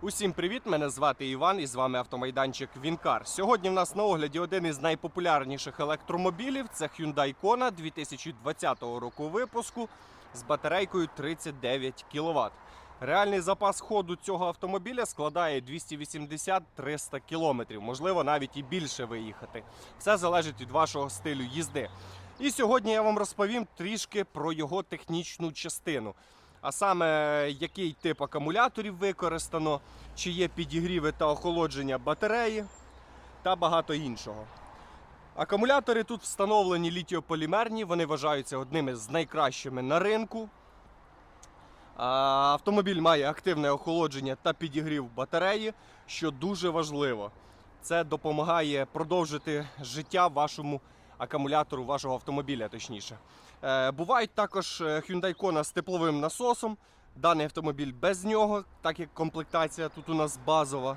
Усім привіт! Мене звати Іван і з вами автомайданчик Вінкар. Сьогодні в нас на огляді один із найпопулярніших електромобілів це Hyundai Kona 2020 року випуску з батарейкою 39 кВт. Реальний запас ходу цього автомобіля складає 280-300 км, можливо навіть і більше виїхати. Все залежить від вашого стилю їзди. І сьогодні я вам розповім трішки про його технічну частину. А саме який тип акумуляторів використано, чи є підігріви та охолодження батареї та багато іншого. Акумулятори тут встановлені літіополімерні, вони вважаються одними з найкращими на ринку. Автомобіль має активне охолодження та підігрів батареї, що дуже важливо. Це допомагає продовжити життя вашому акумулятору вашого автомобіля, точніше. Е, бувають також е, Hyundai Kona з тепловим насосом. Даний автомобіль без нього, так як комплектація тут у нас базова. Е,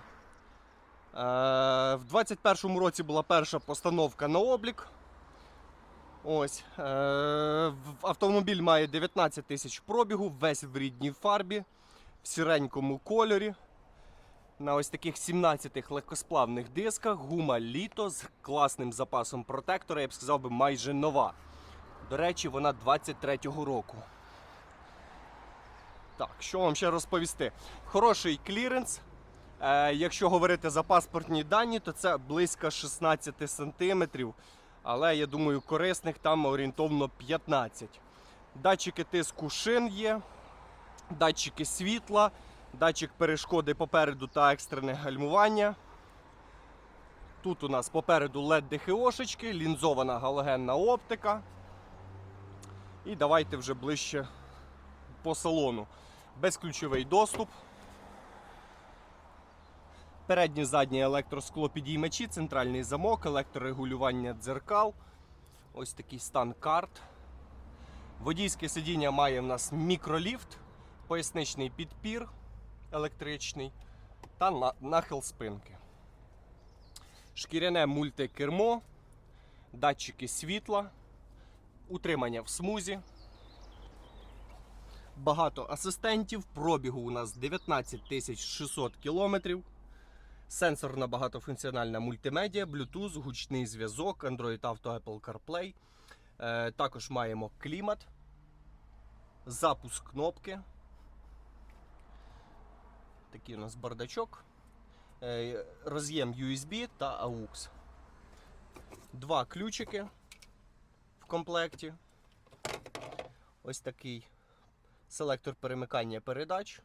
в 2021 році була перша постановка на облік. Ось. Автомобіль має 19 тисяч пробігу, весь в рідній фарбі, в сіренькому кольорі. На ось таких 17 легкосплавних дисках гума літо з класним запасом протектора, я б сказав би, майже нова. До речі, вона 23-го року. Так, що вам ще розповісти? Хороший кліренс. Е, якщо говорити за паспортні дані, то це близько 16 см. Але я думаю, корисних там орієнтовно 15. Датчики тиску шин є, датчики світла, датчик перешкоди попереду та екстрене гальмування. Тут у нас попереду LED ДХОшечки, лінзована галогенна оптика. І давайте вже ближче по салону. Безключовий доступ. Передні задні електросклопідіймачі, центральний замок, електрорегулювання дзеркал. Ось такий стан карт. Водійське сидіння має в нас мікроліфт, поясничний підпір електричний та нахил спинки. Шкіряне мультикермо, датчики світла, утримання в смузі. Багато асистентів. Пробігу у нас 19 600 кілометрів. Сенсорна багатофункціональна мультимедіа, Bluetooth, гучний зв'язок, Android Auto, Apple CarPlay. Е, також маємо клімат, запуск кнопки. Такий у нас бардачок. Е, роз'єм USB та AUX. Два ключики комплекті. Ось такий селектор перемикання передач,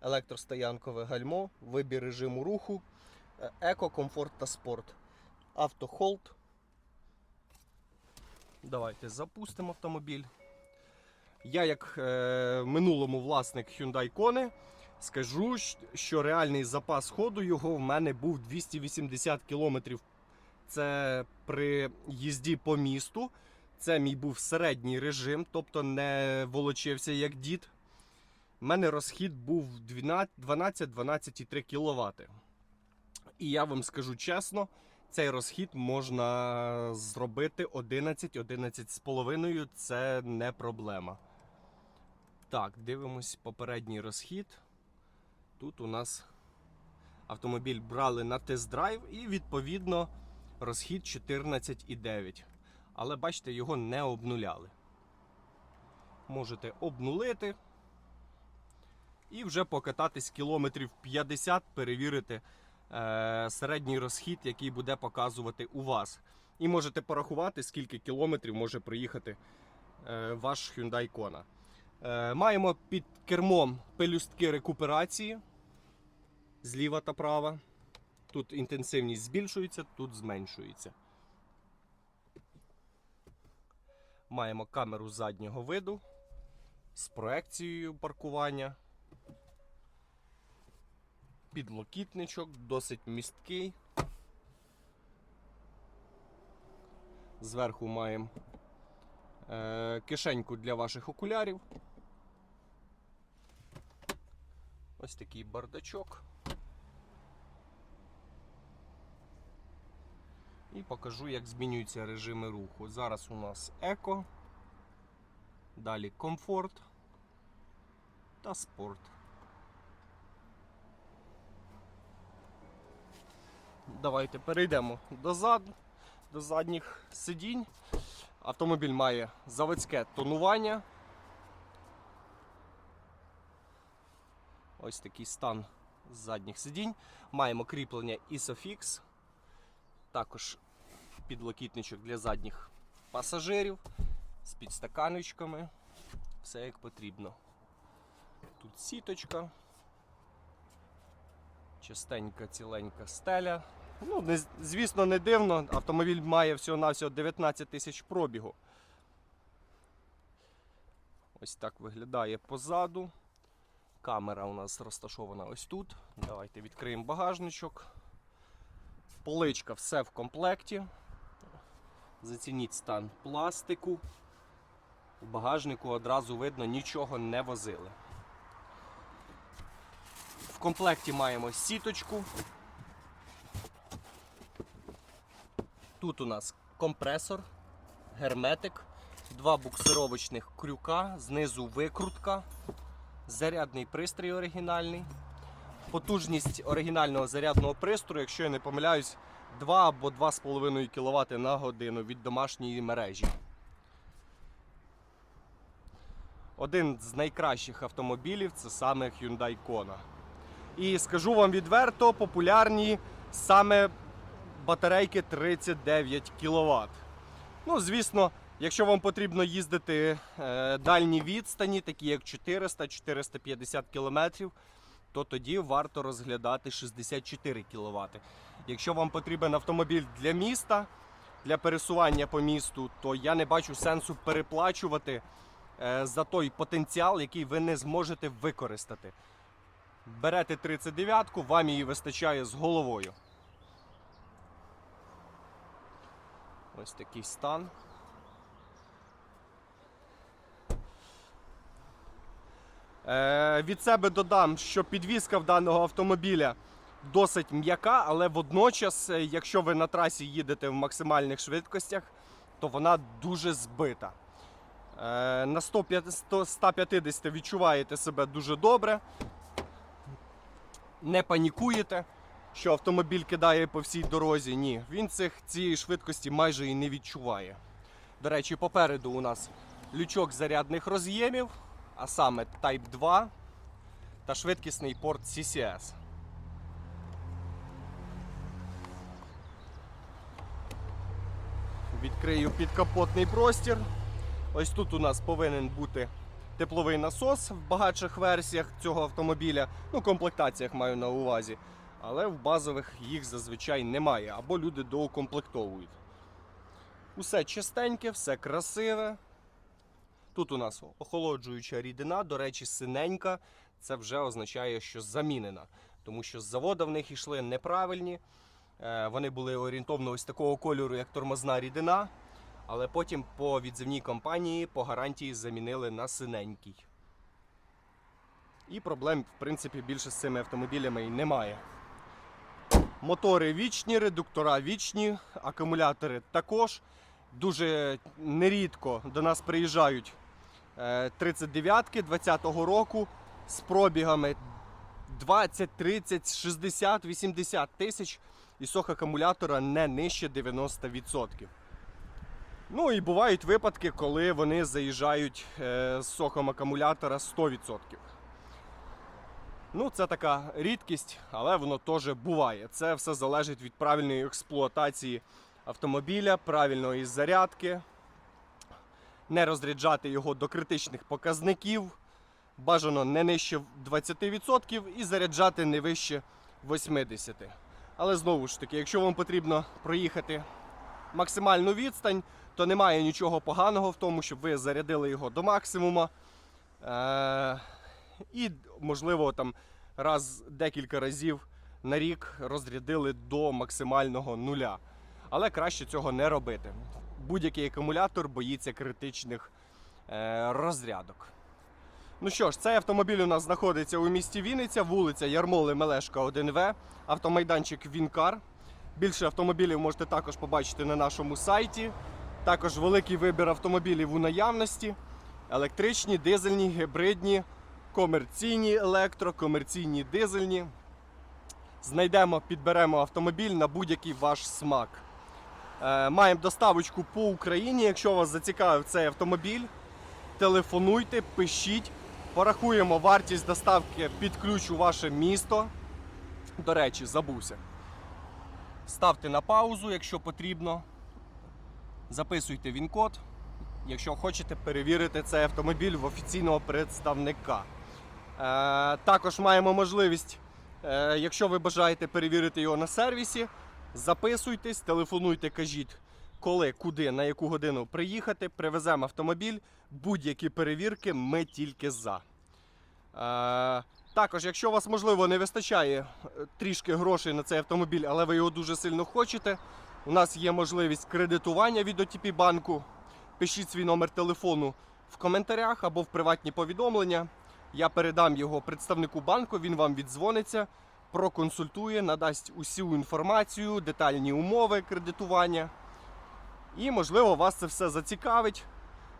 електростоянкове гальмо, вибір режиму руху, е, еко, комфорт та спорт. Автохолд. Давайте запустимо автомобіль. Я, як е, минулому власник Hyundai Kona, скажу, що реальний запас ходу його в мене був 280 км. Це при їзді по місту. Це мій був середній режим, тобто не волочився як дід. У мене розхід був 12-12,3 кВт. І я вам скажу чесно, цей розхід можна зробити 11-11,5. Це не проблема. Так, дивимось попередній розхід. Тут у нас автомобіль брали на тест-драйв і відповідно розхід 14,9. Але бачите, його не обнуляли. Можете обнулити і вже покататись кілометрів 50, перевірити е, середній розхід, який буде показувати у вас. І можете порахувати, скільки кілометрів може проїхати е, ваш Hyundai Kona. Е, маємо під кермом пелюстки рекуперації зліва та права. Тут інтенсивність збільшується, тут зменшується. Маємо камеру заднього виду з проекцією паркування. Підлокітничок, досить місткий. Зверху маємо е, кишеньку для ваших окулярів. Ось такий бардачок. І покажу, як змінюються режими руху. Зараз у нас еко, далі комфорт та спорт. Давайте перейдемо до зад, до задніх сидінь. Автомобіль має заводське тонування. Ось такий стан задніх сидінь. Маємо кріплення Isofix. Також підлокітничок для задніх пасажирів з підстаканочками. Все як потрібно. Тут сіточка. Частенька, ціленька стеля. Ну, не, звісно, не дивно. Автомобіль має всього-навсього 19 тисяч пробігу. Ось так виглядає позаду. Камера у нас розташована ось тут. Давайте відкриємо багажничок. Поличка все в комплекті. Зацініть стан пластику. У багажнику одразу видно, нічого не возили. В комплекті маємо сіточку. Тут у нас компресор, герметик, два буксировочних крюка, знизу викрутка, зарядний пристрій оригінальний. Потужність оригінального зарядного пристрою, якщо я не помиляюсь, 2 або 2,5 кВт на годину від домашньої мережі. Один з найкращих автомобілів це саме Hyundai Kona. І скажу вам відверто, популярні саме батарейки 39 кВт. Ну, звісно, якщо вам потрібно їздити е, дальні відстані, такі як 400-450 км, то тоді варто розглядати 64 кВт. Якщо вам потрібен автомобіль для міста, для пересування по місту, то я не бачу сенсу переплачувати е, за той потенціал, який ви не зможете використати. Берете 39-ку, вам її вистачає з головою. Ось такий стан. Е, від себе додам, що підвізка в даного автомобіля досить м'яка, але водночас, е, якщо ви на трасі їдете в максимальних швидкостях, то вона дуже збита. Е, на 150 відчуваєте себе дуже добре. Не панікуєте, що автомобіль кидає по всій дорозі. Ні, він цих, цієї швидкості майже і не відчуває. До речі, попереду у нас лючок зарядних роз'ємів, а саме Type 2 та швидкісний порт CCS. Відкрию підкапотний простір. Ось тут у нас повинен бути тепловий насос в багатших версіях цього автомобіля. Ну, комплектаціях маю на увазі. Але в базових їх зазвичай немає, або люди доукомплектовують. Усе чистеньке, все красиве. Тут у нас охолоджуюча рідина, до речі, синенька. Це вже означає, що замінена. Тому що з заводу в них йшли неправильні. Е, Вони були орієнтовно ось такого кольору, як тормозна рідина. Але потім по відзивній компанії по гарантії замінили на синенький. І проблем, в принципі, більше з цими автомобілями і немає. Мотори вічні, редуктора вічні, акумулятори також. Дуже нерідко до нас приїжджають 39-ки 20-го року з пробігами 20, 30, 60, 80 тисяч і сох акумулятора не нижче 90%. Ну і бувають випадки, коли вони заїжджають е, з сохом акумулятора 100%. Ну, це така рідкість, але воно теж буває. Це все залежить від правильної експлуатації автомобіля, правильної зарядки, не розряджати його до критичних показників, бажано не нижче 20% і заряджати не вище 80%. Але знову ж таки, якщо вам потрібно проїхати максимальну відстань, то немає нічого поганого в тому, щоб ви зарядили його до максимуму. Е- і, можливо, там раз декілька разів на рік розрядили до максимального нуля. Але краще цього не робити. Будь-який акумулятор боїться критичних е, розрядок. Ну що ж, цей автомобіль у нас знаходиться у місті Вінниця, вулиця Ярмоли Мелешка 1В, автомайданчик Вінкар. Більше автомобілів можете також побачити на нашому сайті. Також великий вибір автомобілів у наявності: електричні, дизельні, гібридні, комерційні електро, комерційні дизельні. знайдемо, підберемо автомобіль на будь-який ваш смак. Е, Маємо доставочку по Україні. Якщо вас зацікавив цей автомобіль, телефонуйте, пишіть, порахуємо вартість доставки під ключ у ваше місто. До речі, забувся. Ставте на паузу, якщо потрібно. Записуйте він-код, якщо хочете перевірити цей автомобіль в офіційного представника. Е, також маємо можливість, е, якщо ви бажаєте перевірити його на сервісі, записуйтесь, телефонуйте, кажіть, коли, куди, на яку годину приїхати, привеземо автомобіль. Будь-які перевірки ми тільки за. Е, також, якщо у вас можливо не вистачає е, трішки грошей на цей автомобіль, але ви його дуже сильно хочете, у нас є можливість кредитування від OTP банку. Пишіть свій номер телефону в коментарях або в приватні повідомлення. Я передам його представнику банку, він вам віддзвониться, проконсультує, надасть усю інформацію, детальні умови кредитування. І, можливо, вас це все зацікавить,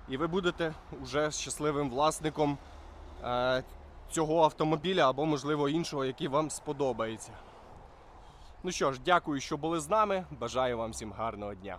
і ви будете вже щасливим власником е, цього автомобіля або, можливо, іншого, який вам сподобається. Ну що ж, дякую, що були з нами. Бажаю вам всім гарного дня.